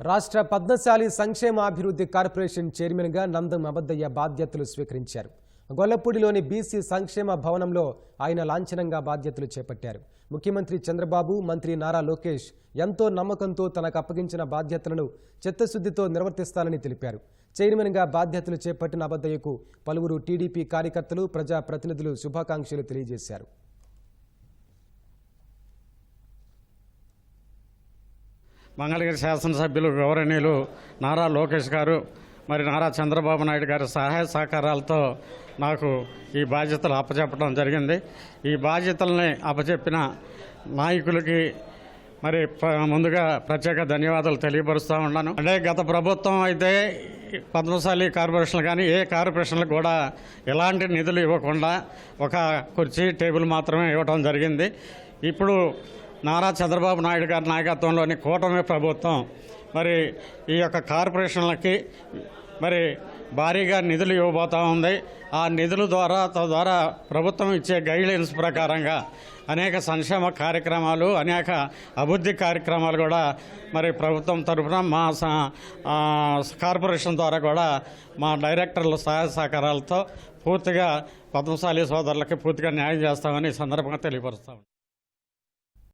రాష్ట్ర పద్మశాలి సంక్షేమాభివృద్ధి కార్పొరేషన్ చైర్మన్గా నందం అబద్దయ్య బాధ్యతలు స్వీకరించారు. గొల్లపూడిలోని బీసీ సంక్షేమ భవనంలో ఆయన లాంఛనంగా బాధ్యతలు చేపట్టారు. ముఖ్యమంత్రి చంద్రబాబు మంత్రి నారా లోకేష్ ఎంతో నమ్మకంతో తనకు అప్పగించిన బాధ్యతలను చిత్తశుద్ధితో నిర్వర్తిస్తానని తెలిపారు. చైర్మన్గా బాధ్యతలు చేపట్టిన అబద్దయ్యకు పలువురు టీడీపీ కార్యకర్తలు ప్రజా ప్రతినిధులు శుభాకాంక్షలు తెలియజేశారు. మంగళగిరి శాసనసభ్యులు గౌరవనీయులు నారా లోకేష్ గారు మరి నారా చంద్రబాబు నాయుడు గారి సహాయ సహకారాలతో నాకు ఈ బాధ్యతలు అప్పచెప్పడం జరిగింది. ఈ బాధ్యతల్ని అప్పచెప్పిన నాయకులకి మరి ప- ముందుగా ప్రత్యేక ధన్యవాదాలు తెలియపరుస్తూ ఉన్నాను. అంటే గత ప్రభుత్వం అయితే పద్మశాలి కార్పొరేషన్లు కానీ ఏ కార్పొరేషన్లకు కూడా ఎలాంటి నిధులు ఇవ్వకుండా ఒక కుర్చీ టేబుల్ మాత్రమే ఇవ్వడం జరిగింది. ఇప్పుడు నారా చంద్రబాబు నాయుడు గారి నాయకత్వంలోని కూటమి ప్రభుత్వం మరి ఈ యొక్క కార్పొరేషన్లకి మరి భారీగా నిధులు ఇవ్వబోతూ ఉంది. ఆ నిధుల ద్వారా తద్వారా ప్రభుత్వం ఇచ్చే గైడ్లైన్స్ ప్రకారంగా అనేక సంక్షేమ కార్యక్రమాలు అనేక అభివృద్ధి కార్యక్రమాలు కూడా మరి ప్రభుత్వం తరఫున మా స- కార్పొరేషన్ ద్వారా కూడా మా డైరెక్టర్ల సహాయ సహకారాలతో పూర్తిగా పద్మశాలి సోదరులకి పూర్తిగా న్యాయం చేస్తామని ఈ సందర్భంగా తెలియపరుస్తాం.